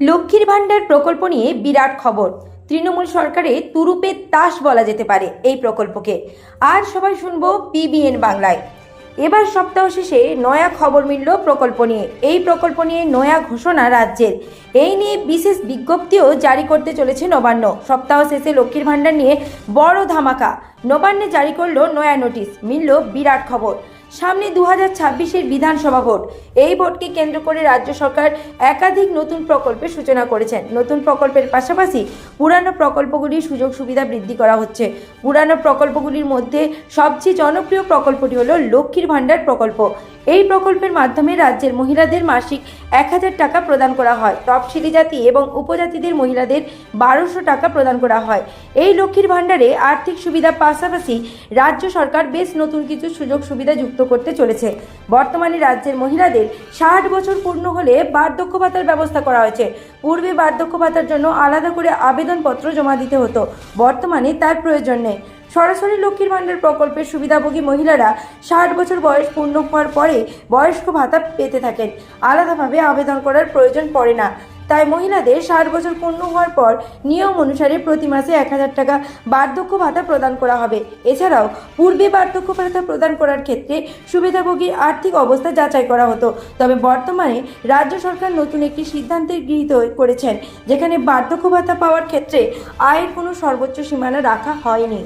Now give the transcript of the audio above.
লক্ষ্মীর ভাণ্ডার প্রকল্প নিয়ে বিরাট খবর। তৃণমূল সরকারে তুরুপের তাস বলা যেতে পারে এই প্রকল্পকে। আর সবাই শুনব পিবিএন বাংলায়। এবার সপ্তাহ শেষে নয়া খবর মিলল প্রকল্প নিয়ে। এই প্রকল্প নিয়ে নয়া ঘোষণা রাজ্যের। এই নিয়ে বিশেষ বিজ্ঞপ্তিও জারি করতে চলেছে নবান্ন। সপ্তাহ শেষে লক্ষ্মীর ভাণ্ডার নিয়ে বড় ধামাকা। নবান্নে জারি করল নয়া নোটিশ। মিলল বিরাট খবর। সামনে দু হাজার ছাব্বিশের বিধানসভা ভোট। এই ভোটকে কেন্দ্র করে রাজ্য সরকার একাধিক নতুন প্রকল্পের সূচনা করেছেন। নতুন প্রকল্পের পাশাপাশি পুরানো প্রকল্পগুলির সুযোগ সুবিধা বৃদ্ধি করা হচ্ছে। পুরানো প্রকল্পগুলির মধ্যে সবচেয়ে জনপ্রিয় প্রকল্পটি হলো লক্ষ্মীর ভাণ্ডার প্রকল্প। এই প্রকল্পের মাধ্যমে রাজ্যের মহিলাদের মাসিক এক হাজার টাকা প্রদান করা হয়। তফসিলি জাতি এবং উপজাতিদের মহিলাদের বারোশো টাকা প্রদান করা হয়। এই লক্ষ্মীর ভাণ্ডারে আর্থিক সুবিধা পাশাপাশি রাজ্য সরকার বেশ নতুন কিছু সুযোগ সুবিধা যুক্ত করতে চলেছে। বর্তমানে রাজ্যের মহিলাদের ষাট বছর পূর্ণ হলে বার্ধক্য ভাতার ব্যবস্থা করা হয়েছে। পূর্বে বার্ধক্য ভাতার জন্য আলাদা করে আবেদনপত্র জমা দিতে হতো। বর্তমানে তার প্রয়োজন নেই। সরাসরি লক্ষ্মীর ভাণ্ডার প্রকল্পের সুবিধাভোগী মহিলারা ষাট বছর বয়স পূর্ণ হওয়ার পরে বয়স্ক ভাতা পেতে থাকেন। আলাদাভাবে আবেদন করার প্রয়োজন পড়ে না। তাই মহিলাদের ষাট বছর পূর্ণ হওয়ার পর নিয়ম অনুসারে প্রতি মাসে এক হাজার টাকা বার্ধক্য ভাতা প্রদান করা হবে। এছাড়াও পূর্বে বার্ধক্য ভাতা প্রদান করার ক্ষেত্রে সুবিধাভোগীর আর্থিক অবস্থা যাচাই করা হতো। তবে বর্তমানে রাজ্য সরকার নতুন একটি সিদ্ধান্তে গৃহীত করেছেন, যেখানে বার্ধক্য ভাতা পাওয়ার ক্ষেত্রে আয়ের কোনো সর্বোচ্চ সীমানা রাখা হয়নি।